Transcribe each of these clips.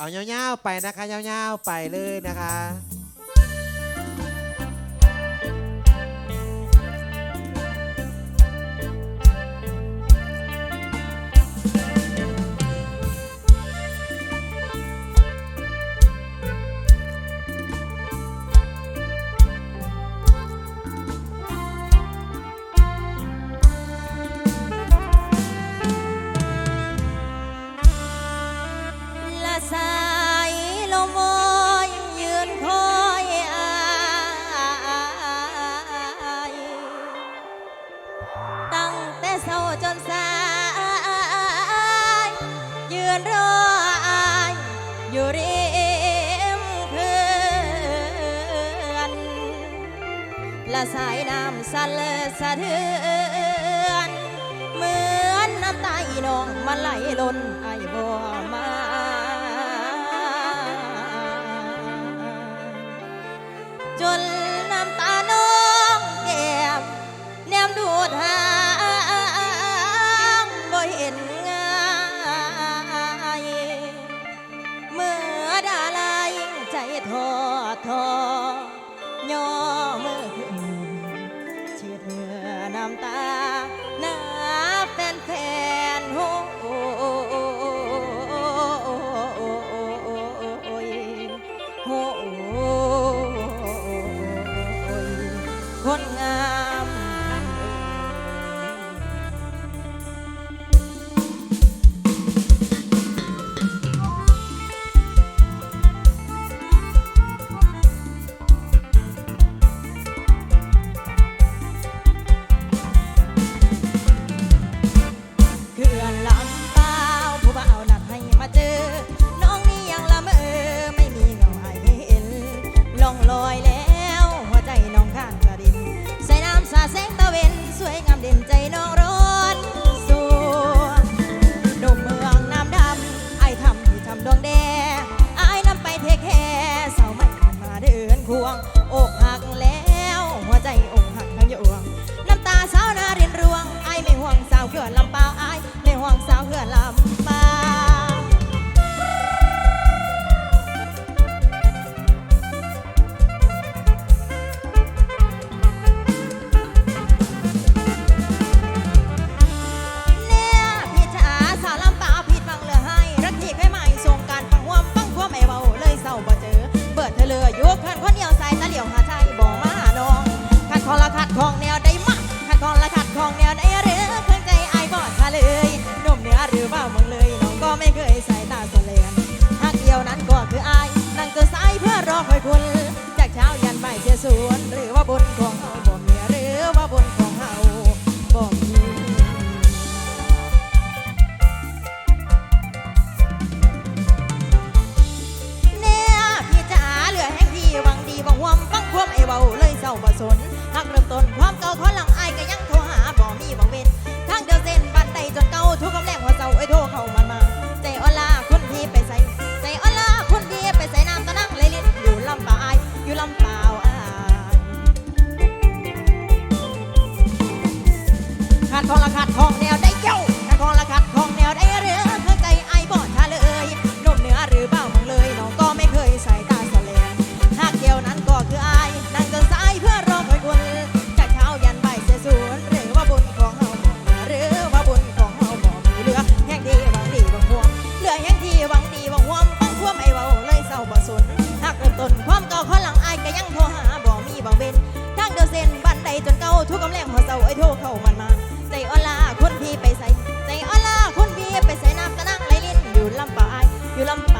เอาเงี้ยวๆไปนะคะเงี้ยวๆไปเลยนะคะ และสายน้ำสั่นสะเทือน เหมือนน้ำตาน้องมาไหลล้นไอบ่มา จนเก่าทุกกำแรงหัวเสาไอ้โทเข้ามันมา ใจอ่อนลาคนพี่ไปใส่ใจอ่อนลาคนพี่ไปใส่น้ำกระนั่งไหลลิ้นอยู่ลำป่าอายอยู่ลำป่า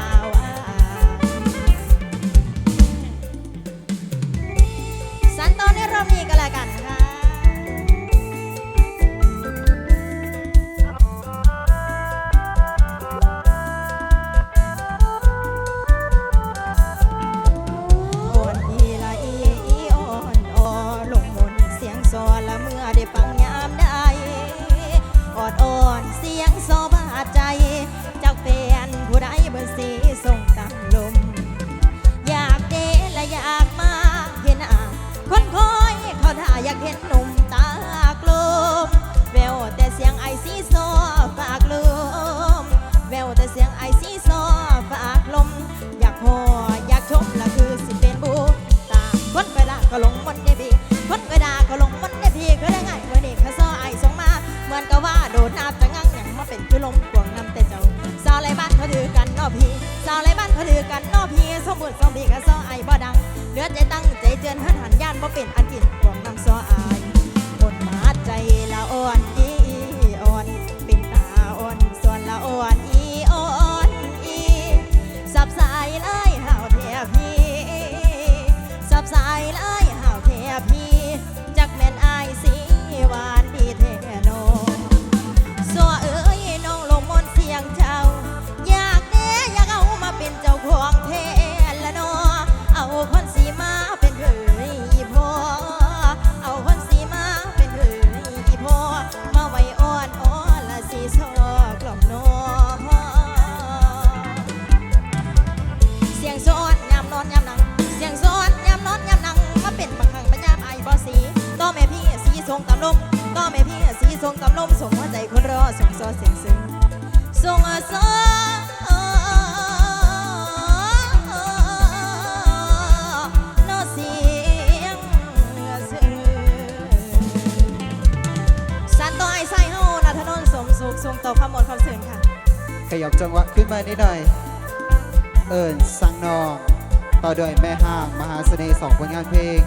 ห้างมหาเสน่ห์สองผลงานเพลง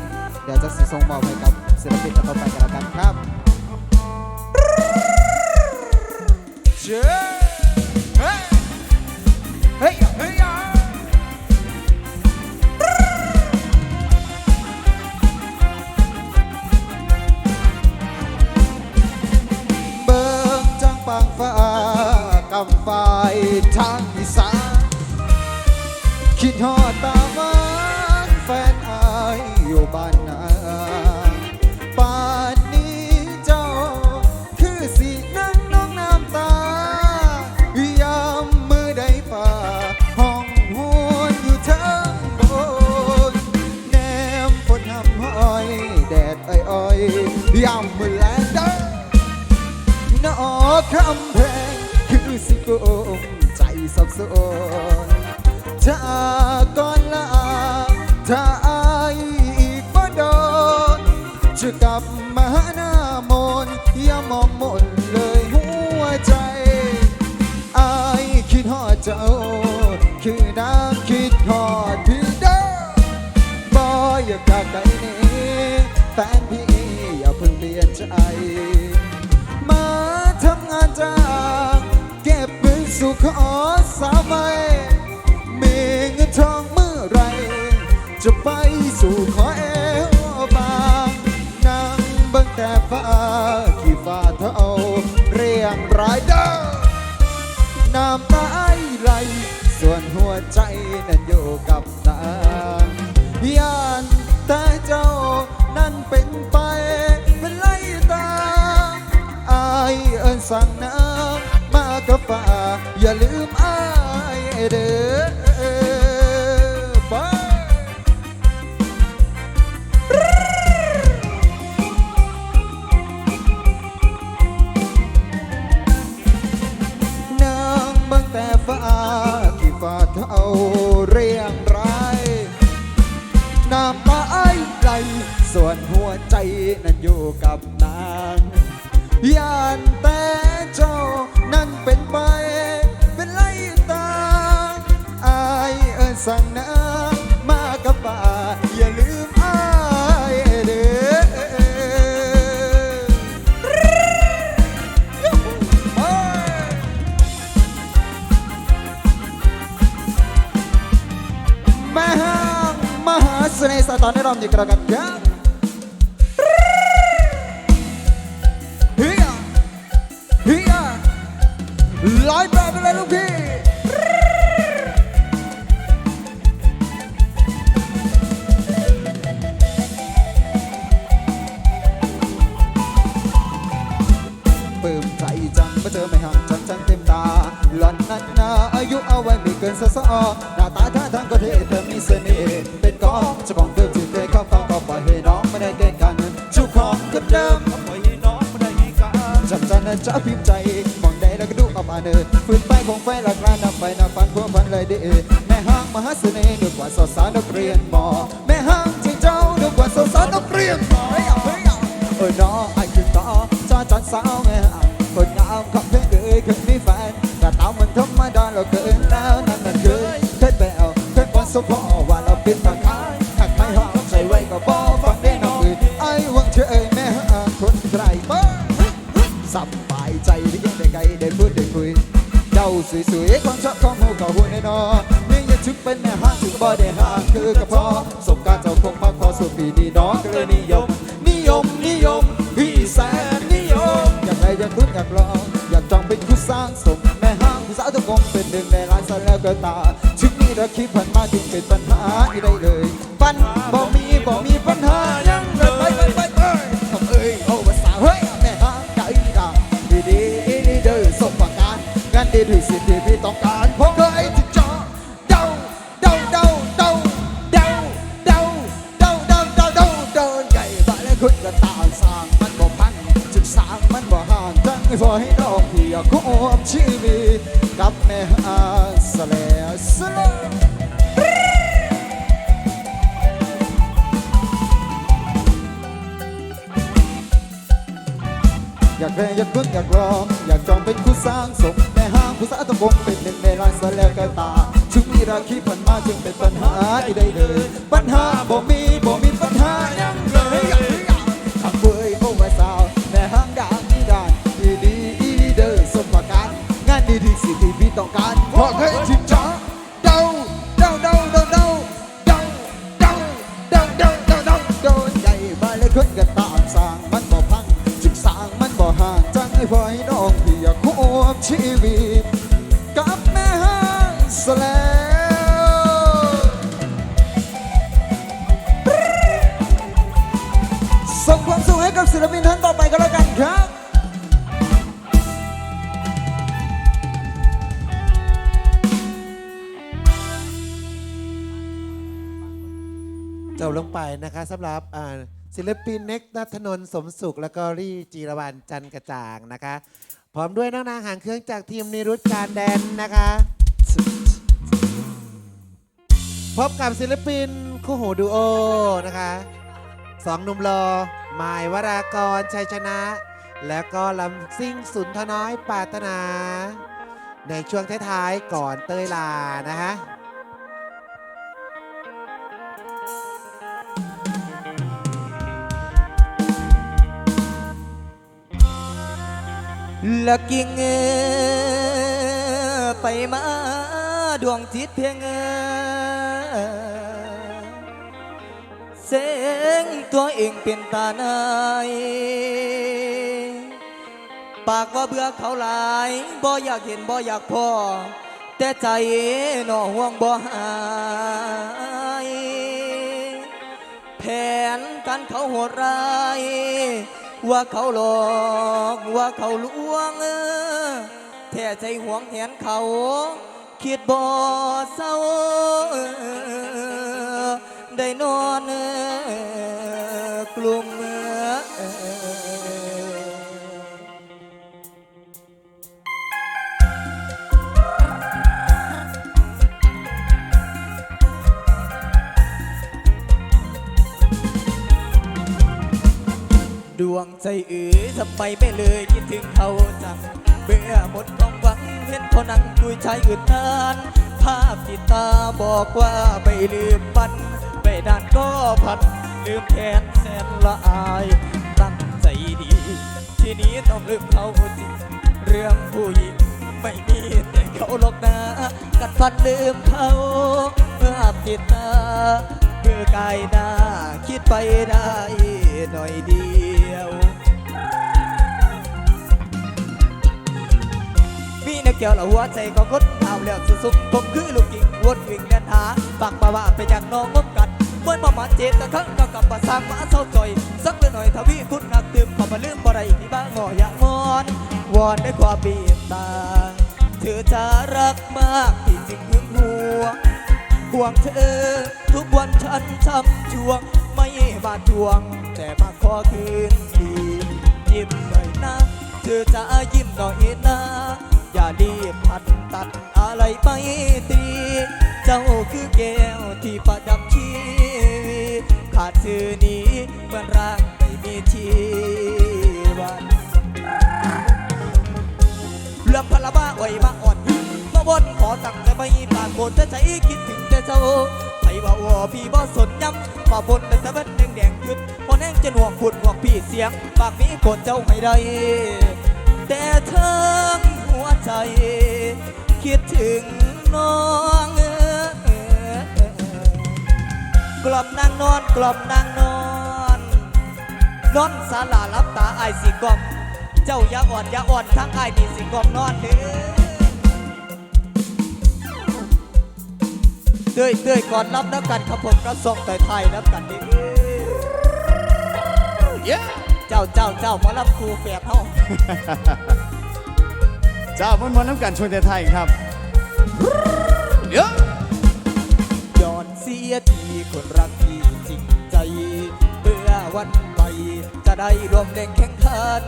เดี๋ยวจะสิส่งมอบให้กับศิลปินต่อไปกันแล้วกันครับเจ้เฮ้ยเฮ้ยเฮ้ยเบิ่งจังปังฟ้ากำไฟทางอีสานคิดฮอดตา ยามมือแลงเด้อนอกคำแพงคือสิโกงใจสับสนถ้าก่อนลาถ้าอายอีกบ่โดนจะกลับมาหน้ามนอย่ามองมนเลยหัวใจอายคิดฮอดเจ้า คือน้ำคิดฮอดพี่เด้อบ่อยากกลับไกลนี้แฟนพี่ สู่ขอสาวใหม่มีเงินทองเมื่อไร จะไปสู่ขอเอวบางนั่งเบิ่งแต่ฟ้าขี่ฟ้าเท่าเรียงรายเด้อน้ำตาไหลส่วนหัวใจนั้นอยู่กับนางยานแต่เจ้านั้นเป็นไปเป็นไล่ตาอายเอินสั่งน้ำมากับฟ้า อย่าลืมอายเด้อไปนางบิ่งแต่ฟ้าที่ฟ้าเท่าเรียงรายน้ำตาไอไหลส่วนหัวใจนั้นอยู่กับนางยานแต่เจ้านั้นเป็นไป สั่งน้ำมากับป่าอย่าลืมอายเด้อแม่ห้างมหาเสน่ห์สตอนในรอบนี้กระกันครับ จ้าพิมพ์ใจมองใดแล้วก็ดูออกมาเนินฝืนไปคงไฟหลักลานนำไปนำฟันพวพันเลยเดีแม่ห้างมหาเสน่ห์ดูกว่าสาวสาวนักเรียนมอแม่ห้างที่เจ้าดูกว่าสาวสาวนักเรียนมอเฮ้ยเฮ้ยเออน้อไอ้คือต่อจ้าจันสาวแม่ ปีนี้น้องก็เลยนิยม นิยมนิยม พี่แสนนิยม อยากไรอยากลุ้นอยากลองอยากจองเป็นคู่สร้างสมแม่ห้างผู้สาวทุกคงเป็นหนึ่งในล้านสันแล้วก็ตาถึงนี้เราคิดผ่านมาจึงเป็นปัญหาอีได้เลยปัญบ่มีบ่มีปัญหายังเลยไปไปไปไปทำเอ้ยโอ้ภาษาวเฮ้ยแม่ห้างใจดังดีดีดีเด้อสมประการงานดีที่สิ่งที่พี่ต้องการเพร แพ้อยากลุ้นอยากลองอยากจองเป็นคู่สร้างสมแม่ห้างผู้สาต้องวงเป็นหนึ่งในร้านสแลกตาถึงมีราคีผ่านมาจึงเป็นปัญหาที่ได้เลย ปัญหาบ่มีบ่มีปัญหายังเลยทำเวยโอ้ว่าสาวแม่ห้างดังดีด่านดีดีอีเดอร์สมประการงานดีดีสิที่พี่ต้องการเพราะเคยชิม จบลงไปนะคะสำหรับอ่าศิลปินเน็กนัทนนท์สมสุข แล้วก็รี่จีรวรรณจันกระจ่างนะคะ พร้อมด้วยน้องนางหางเครื่องจากทีมนิรุตการแดนนะคะ พบกับศิลปินคู่หูดูโอนะคะสองหนุ่มรอหมายวรากรชัยชนะ แล้วก็ลำซิ่งสุนทน้อยปรารถนา ในช่วงท้ายๆก่อนเตยลานะคะ ละกิ่งไปมาดวงจิตเพียงเอเสียงตัวเองเป็นตาในปากว่าเบื่อเขาหลายบ่อยากเห็นบ่อยากพอแต่ใจหน่อห่วงบ่หายแผนการเขาโหดร้าย ว่าเขาหลอกว่าเขาลวงเออแท้ใจหวงแหนเขา คิดบ่เศร้าเออได้นอนกลุ่ม ดวงใจเอ๋ยทำไมไม่เลยคิดถึงเขาจังเบื่อหมดความหวังเห็นเขานั่งคุยชายอื่นนานภาพที่ตาบอกว่าไม่ลืมมันไม่นานก็พันลืมแทนแสนละอายตั้งใจดี ทีนี้ต้องลืมเขาจริงเรื่องผู้หญิงไม่มีแต่เขาหรอกนะกัดฟันลืมเขาเมื่อปิดตาเพื่อกายหน้าคิดไปได้หน่อยดี ยวมีนักเกี่ยวละหัวใจของคนข่าวเลือกสุดๆผมคือลูกกิ่งวนวิ่งเดินหาปากปาว่าไปจากน้องงบกันเมื่อมามาเจ็บตะครั้งก็กลับมาสร้างมาเศร้าจอย สักเล็กหน่อยทวีคุณหักตื่มขอมาลืมบ่ไรที่บ้างงออย่างมอน วอนด้วยความเบียดตาเธอจะรักมากที่จริงหึงหัวงห่วงเธอ ทุกวันฉันช้ำช่วง ไม่มาทวง แต่มาขอคืนดียิ้มหน่อยนะ เธอจะยิ้มหน่อยนะ อย่ารีบพัดตัดอะไรไปตี เจ้าคือแก้วที่ประดับชีวิตขาดเธอนี้เหมือนร่างไม่มีชีวันเรื่องพลบ้าอ่อยมาอ่อน มาบนขอตั้งแต่ไม่ปากโกนจะใจคิดถึงแต่เจ้าไปว่าวอพี่บ่สนย้ำมาบนแต่ตะเวนแดงแดงๆขึ้นพอแน่งจะหนวงฝุ่นห่วพี่เสียง ปากนี้กนเจ้าให้ได้ แต่เธอหัวใจ คิดถึงน้องกล่อมนางนอนกล่อมนางนอนนอนสาลารับตาไอสิกล่อม เจ้าอย่าอ่อนอย่าอ่อนทั้งไอายนี่สิกล่อมนอนเด้อ เต้ยเต้ยก่อนรับน้ำกันครับผมกระส่งไต่ไทยน้ำกันเด้อเจ้าเจ้าเจ้ามารับครูแฝดเฮาเจ้ามันมันน้ำกันชวนไทยครับย้อนเสียทีคนรักที่จริงใจเมื่อวันไป จะได้รวมแรงแข่งขัน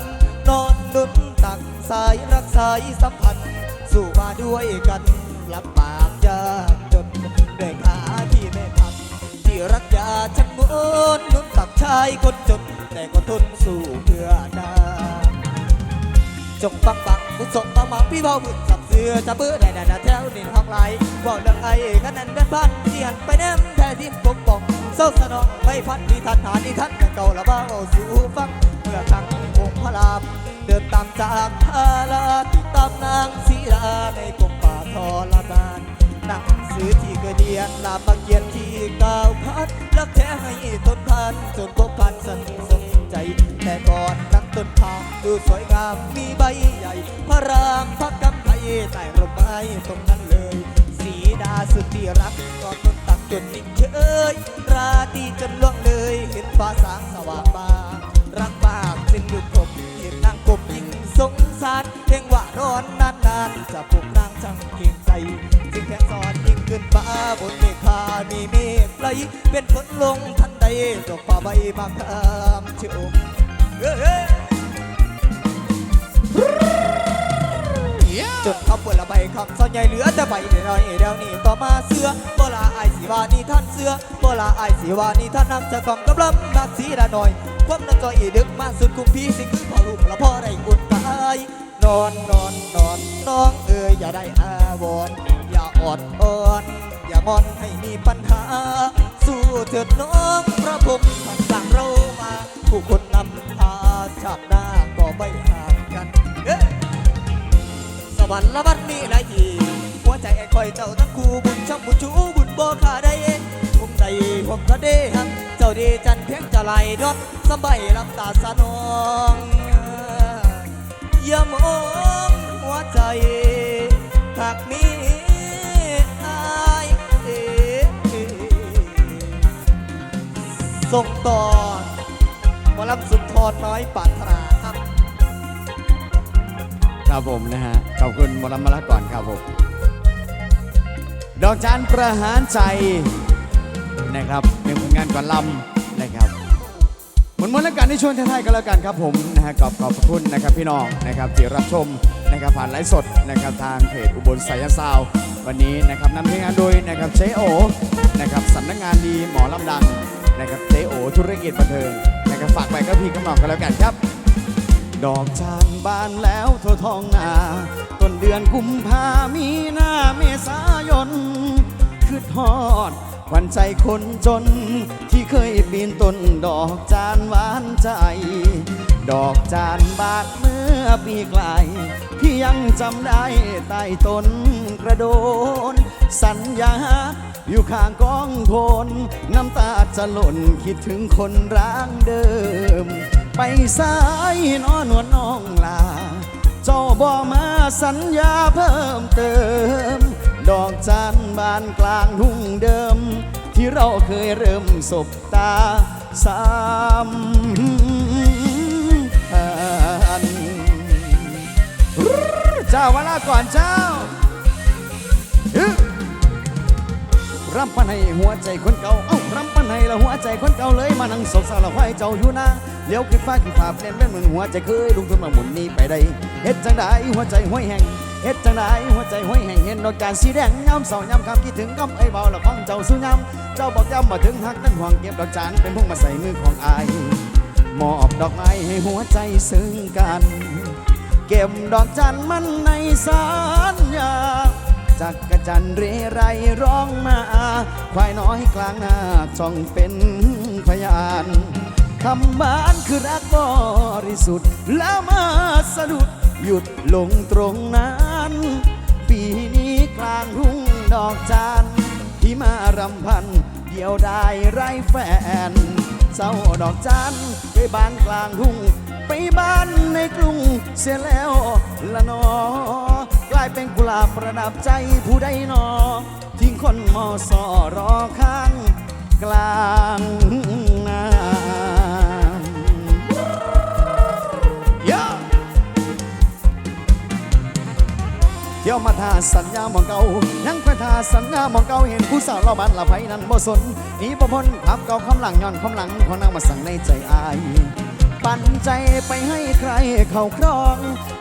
นอนนุนตักสายรักสายสัมพันธ์ สู้มาด้วยกันลำบากยาก รักยาฉันมุนนุนตักชายคนจน แต่ก็ทนสู้เพื่อนาจงฟังฟังมุส่งมามาพี่เบาบุญสับเสือจะเบื่อได้นาแถวนี่ห้องไหลบอกเรื่องไอ้กันนั้นเป็นพันที่หันไปแนมแท้ที่ปกป้องเศร้าสนองไม่พันที่ทันหาที่ทันกันเก่าละบ้าเอาสู่ฟังเมื่อครั้งองค์พระรามเดินตามจากพาลาติดตามนางศีลาในกรมป่าทรมาน หนังสือที่เคยเรียนลามาเกียนที่ก้าวพัดรักแท้ให้ทนพันจนพบพันสนิทสนใจ แต่ก่อนนั่งต้นทางดูสวยงามมีใบใหญ่ พระรามพระกำไพใต้ร่มไม้ตรงนั้นเลย สีดาสุดที่รักกอดต้นตักจนนิ่งเฉยราตรีจนล่วงเลยเห็นฟ้าสางสว่างบางรักมากจึงหยุดผมเห็นนางกบยิ่ง สงสารเพลงว่าร้อนนานๆจะปลุกนางช่างเก่งใจจึงแข่งสอนยิ่งขึ้นฟ้าบนเมฆามีเมฆไหลเป็นฝนลงทันใดดอกฟ้าใบมาคามชมเฮ้จนเขาปวดละใบคำส่วนใหญ่เหลือแต่ใบน้อยเดี๋ยวนี้ต่อมาเสื้อโบลาไอสีวานี่ท่านเสื้อโบลาไอสีวานี่ท่านนำจะกล่องกำลังนักสีดาหน่อยความน่าจอยอีดึกมาสุดคุ้มพี่สิคือพอลูกละพ่อได้อุ่นกา ยนอนนอนนอนน้องเอ๋ยอย่าได้อาวร์อย่าอดอ่อน อย่างอนให้มีปัญหา สู้เถิดน้องพระพรหมท่านสั่งเรามา ผู้คนนำพาชาติหน้าก็ไม่ห่างกันเอ้สวรรค์ละบัดมีหลายทีหัวใจไอ้คอยเจ้าทั้งคู่บุญช่ำบุญชูบุญบ่ขาได้ผมใดผมก็ได้ฮักเจ้าดีจันเพียงจะไหลรถสบายลำตาสะนอง อย่ามองหัวใจหากมีอายส่งต่อมาลำสุนทรน้อยปรารนาครับ ครับผมนะฮะ ขอบคุณมอลำมาละก่อนครับผม ดอกจานประหารใจนะครับเป็นผลงานก่อนลำนะครับห มดมนแล้วกันในช่วงท้ายๆก็แล้วกันครับผมนะฮะขอบขอบคุณนะครับพี่น้องนะครับที่รับชมนะครับผ่านไลฟ์สดนะครับทางเพจอุบลสายซาววันนี้นะครับนำทีมงานโดยนะครับเจโอนะครับสำนักงานดีหมอลำดังนะครับเจโอธุรกิจบันเทิงนะครับฝากไปก็พี่กำลังกันแล้วกันครับ ดอกจานบานแล้วทั่วท้องนาต้นเดือนกุมภามีนาเมษายน คือทอดหวันใจคนจน ที่เคยปีนต้นดอกจานหวานใจ ดอกจานบานเมื่อปีไกลพี่ยังจำได้ใต้ต้นกระโดน สัญญาอยู่ข้างกองโพนน้ำตาจะหล่นคิดถึงคนร้างเดิม ไปสายนอนวลน้องลา เจ้าบอมาสัญญาเพิ่มเติม ดอกจันบานกลางทุ่งเดิม ที่เราเคยเริ่มสบตาสามพันเจ้ามาลาก่อนเจ้ารำปันให้หัวใจคนเก่า เอ้ารำปันให้ละหัวใจคนเก่าเลยมานั่งสงสารละห้อยเจ้าอยู่นะเลี้ยวขึ้นฟ้าขึ้นฟ้าเปลี่ยนเป็นเหมือนหัวใจเคยลุงทุนมาหมุนนี้ไปได้เฮ็ดจังได้หัวใจห้อยแห้ง เฮ็ดจังไดหัวใจห้อยแห้งเห็นดอกจานสีแดงย้ำเสาย้ำคำคิดถึงกำไอ้เบาละฟังเจ้าสู้ย้ำเจ้าบอกย้ำมาถึงหักนั้นห่วงเก็บดอกจานเป็นพวงมาใส่มือของอายมอบดอกไม้ให้หัวใจซึ้งกัน เก็บดอกจันมันในสัญญาจักกระจันเรไรร้องมาควายน้อยกลางนาจ้องเป็นพยานคำบ้านคือรักบริสุทธิ์แล้วมาสะดุดหยุดลงตรงนั้น ปีนี้กลางหุ้งดอกจันที่มารำพัน เดียวได้ไรแฟน เศร้าดอกจันไปบ้านกลางทุ่ง ไปบ้านในกรุงเสียแล้วละนอกลายเป็นกุหลาบประดับใจผู้ใดนอ ทิ้งคนมอสอรอข้างกลาง เที่ยวมาทาสัญญามองเก่านั่งไปทาสัญญามองเก่าเห็นผู้สาวเราบ้านละไพนั้นบ่สนนีบ่พ้นขับเก่าคำหลังย้อนคำหลังของนางมาสั่งในใจอาย ปั่นใจไปให้ใครเขาครอง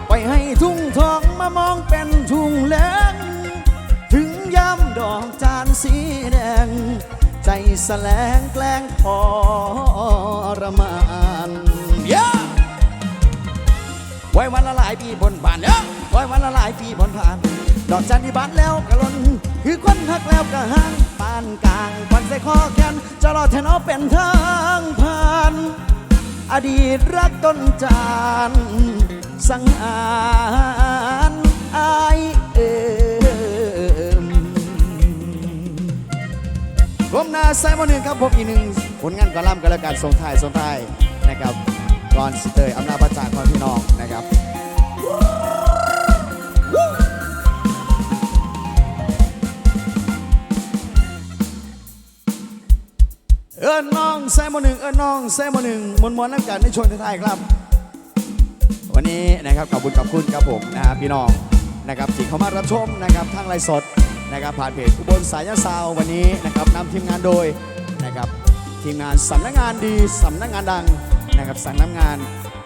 ไปให้ทุ่งทองมามองเป็นทุ่งแลงถึงย้ำดอกจานสีแดง ใจแสลงแกล้งทรมาน Yeah! ไว้วันละหลายปีบนผ่านเอ้ อไว้วันละหลายปีบนผ่าน ดอกจันทร์ที่บานแล้วกระลนคือคนหักแล้วกระห่างปานกลางปันใส่คอแขนจะรอแทนเอาเป็นทางผ่าน อดีตรักต้นจานสังหารอายเอิมก้มหน้าใส่มาหนึ่งครับผมอีกหนึ่งผลงานกอลัมน์กันแล้วกันส่งท้ายส่งท้ายนะครับ ก่อนสเตยอำนาจประจานของพี่น้องนะครับ เอิ้นน้องแซมโมหนึ่งเอิ้นน้องแซมโมหนึ่งมวนมวนๆแล้วกันในชวนท้ายครับ วันนี้นะครับขอบคุณขอบคุณครับผมนะฮะพี่น้องนะครับที่เข้ามารับชมนะครับทางไลฟ์สดนะครับผ่านเพจอุบลสายซาววันนี้นะครับนำทีมงานโดยนะครับทีมงานสำนักงานดีสำนักงานดังนะครับสำนักงาน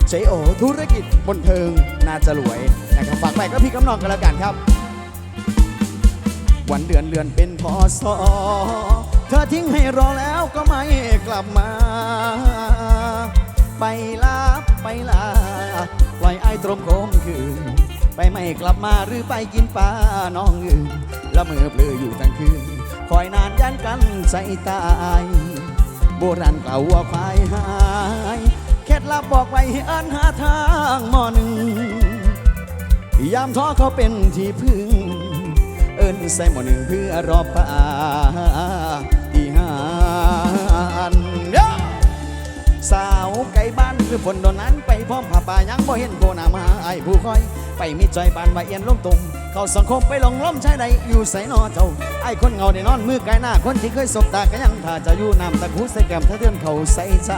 เจโอธุรกิจบนเทิงนาจะรวยนะครับฝากไปก็พี่กำนองกันแล้วกันครับ วันเดือนเลือนเป็นพอสอ เธอทิ้งให้รอแล้วก็ไม่กลับมา ไปลาไปลาปล่อยไอ้ตรมโคมคืน ไปไม่กลับมาหรือไปกินปลาน้องอื่นละเมอเปลืออยู่ทั้งคืน คอยนานยันกันใจตายโบราณกล่าวว่าควายหายเคล็ดลับบอกไว้ให้เอินหาทางมอหนึ่งยามท้อเขาเป็นที่พึ่ง เอินใส่หมอหนึ่งเพื่อรอป่า คือฝนโดนนั้นไปพร้อมผ้าป่ายังบ่เห็นโกนามาไอ้ผู้คอย ไปมิดใจบานใบเอียนลงตุ่มเข้าสังคมไปหลงล้มชายใดอยู่ใส่นอเจ้าไอ้คนเงาได้นอนมือไกลหน้าคนที่เคยสบตาก็ยังถ้าจะอยู่นำตะคูใส่แก้มถ้าเดือนเขาใส่ใจ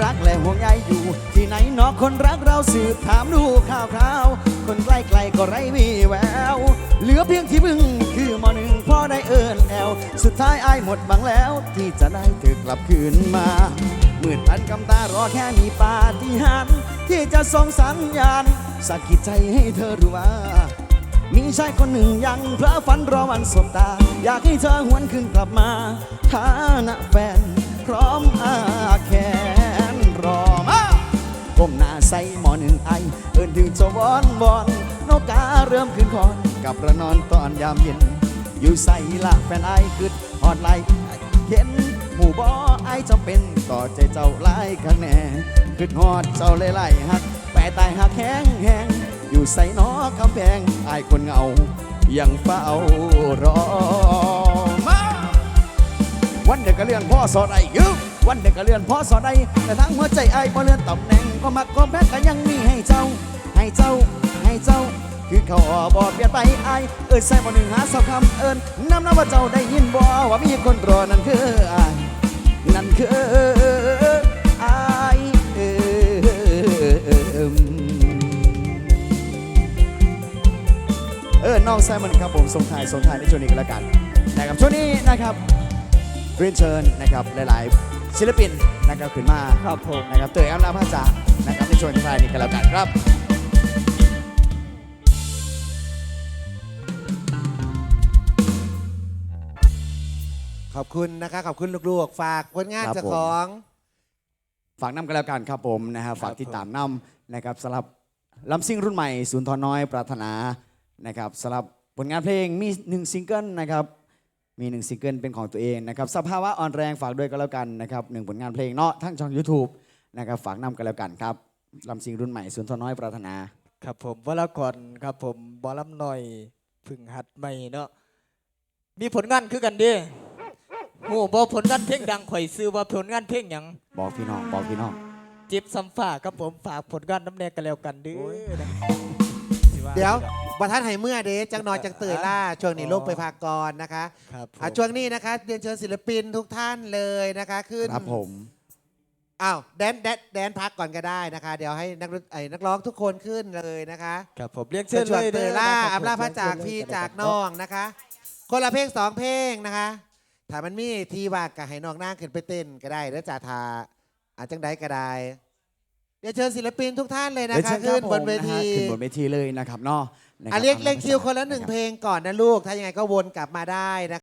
รักและห่วงใยอยู่ที่ไหนนอคนรักเราสืบถามดูข่าวคราวคนใกล้ๆก็ไร้วีแววเหลือเพียงที่พึ่งคือมอหนึ่งพ่อได้เอิญแอวสุดท้ายไอายหมดบังแล้ว ที่จะได้เธอกลับคืนมา มืดพันกำตารอแค่มีปาฏิหาริย์ที่จะส่งสัญญาณสะกิดใจให้เธอรู้ว่า มีชายคนหนึ่งยังเพลอฝันรอวันสบตา อยากให้เธอหวนคืนกลับมาฐานะแฟน พร้อมอาแขนรอมาก้มหน้าใส่หมอหนึ่งไอ เอินถึงจะวอนบอนนกกาเริ่มขึ้นคอนกับระนอนตอนยามเย็น อยู่ใส่ละแฟนไอคืดหอดไหลเห็น หมู่บอไอจำเป็นต่อใจเจ้าหลายข้างแน่คืดหอดเจ้าเลยไล่หักแปะตายหักแห้งแห้งอยู่ใส่นอคำแพงไอคนเงายังเฝ้ารอมาวันเด็กก็เลื่อนพ่อสอดไอ้ยืมวันเด็กก็เลื่อนพ่อสอดไอ้แต่ทั้งหัวใจไอ้พอเลื่อนตำแหน่งก็มักก็แพ้ก็ยังมีให้เจ้า ให้เจ้าให้เจ้าคือเขาออบอเปลี่ยนไปไอเอิญใส่บ่หนึ่งหาสองคำเอิญน้ำน้ำว่าเจ้าได้ยินบ่ว่ามีคนรอนั่นคือไอ นั่นคือไอ้เอิ่มเออน้องไซมอนครับผมส่งท้ายส่งท้ายในช่วงนี้กันแล้วกันนะครับช่วงนี้นะครับเรียนเชิญนะครับหลายๆศิลปินนะครับขึ้นมาครับผมนะครับเตยอำนาจพระจานะครับในช่วงท้ายนี้กันแล้วกันครับ อบคุณนะคะ ขอบคุณลูกๆ ฝากผลงานครับ เจ้าผมของ ฝากน้ำกันแล้วกันครับผมนะฮะฝากติดตามน้ำนะครับสำหรับลำซิ่งรุ่นใหม่ศูนย์ทอน้อยปรารถนานะครับสำหรับผลงานเพลงมีหนึ่งซิงเกิลนะครับมีหนึ่งซิงเกิลเป็นของตัวเองนะครับสภาวะอ่อนแรงฝากด้วยก็แล้วกันนะครับหนึ่งผลงานเพลงเนาะทั้งช่อง YouTube นะครับฝากน้ำกันแล้วกันครับลำซิ่งรุ่นใหม่ศูนย์ทอน้อยปรารถนา ครับผมวรากรครับผมบอลำหน่อย พึ่งหัดใหม่เนาะมีผลงานคือกันเดิ โหบอกผลงานเพลงดังข่อยซื้อว่าผลงานเพลงหยังบอกพี่น้องบอกพี่น้องจิบสัมฝ่าครับผมฝากผลงานน้ำแดงกันแล้วกันเด้อนะสิาเดี๋ยวบัท่านให้เมื่อเดจังนอนจังตื่นล่าช่วงนี้ลงไปพากรนะคะครับผมอะช่วงนี้นะคะเรียนเชิญศิลปินทุกท่านเลยนะคะขึ้น ครับผมอ้าวแดนแดนแดนพักก่อนก็ได้นะคะ เดี๋ยวให้นักดนไอ้นักร้องทุกคนขึ้นเลยนะคะครับผมเรียกเชิเชิญญชเลวนยเตเด้ยล่านะครับอับลาพระจากเชิญเลยพี่กันเลยจากครับน้องนะคะ คนละเพลงสองเพลงนะคะ ถ้ามันมีทีว่ากะให้น้องนั่งขึ้นไปเต้นก็ได้แล้วจ่าทาอาจจังใดก็ได้ เดี๋ยวเชิญศิลปินทุกท่านเลยนะเดี๋ยวคะเชิญครับขึ้นบนเวทีผมนะฮะขึ้นบนเวทีเลยนะครับเนาะนะคอะบเรียกอาเรียกคิวคนละหนึ่งรับเพลงก่อนนะลูก ถ้ายังไงก็วนกลับมาได้นะ